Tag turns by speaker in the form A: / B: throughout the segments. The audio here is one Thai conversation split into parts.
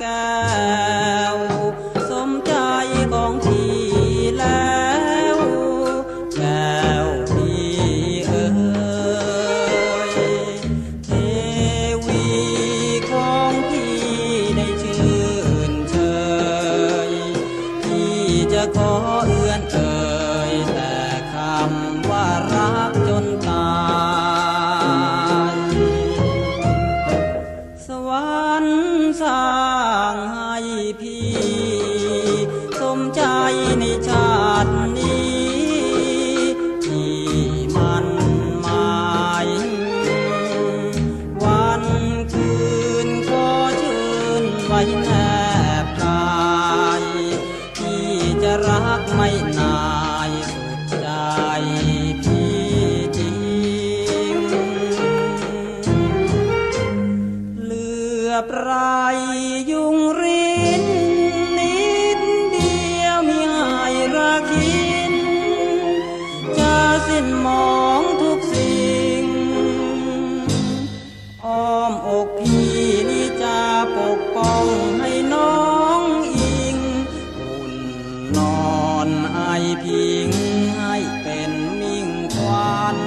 A: แก้วสมใจของพี่แล้วแก้วพี่เอ๋ยเทวีของพี่ได้ชื่นเชยพี่จะขอเอื้อนเอ่ยแต่คำว่ารักจนตายสวรรค์ สร้างให้พี่ สมใจในชาตินี้ที่มันหมาย วันคืนขอเชิญไว้แนบกาย ที่จะรักไม่ ลือบไรยุงรินนิดเดียวมีให้รักยิน จะสิ้นมองทุกสิ่ง อ้อมอกพี่นี่จะปกป้องให้น้องอิงอุ่นนอนไอพิงให้เป็นมิ่งควัน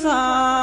A: sun.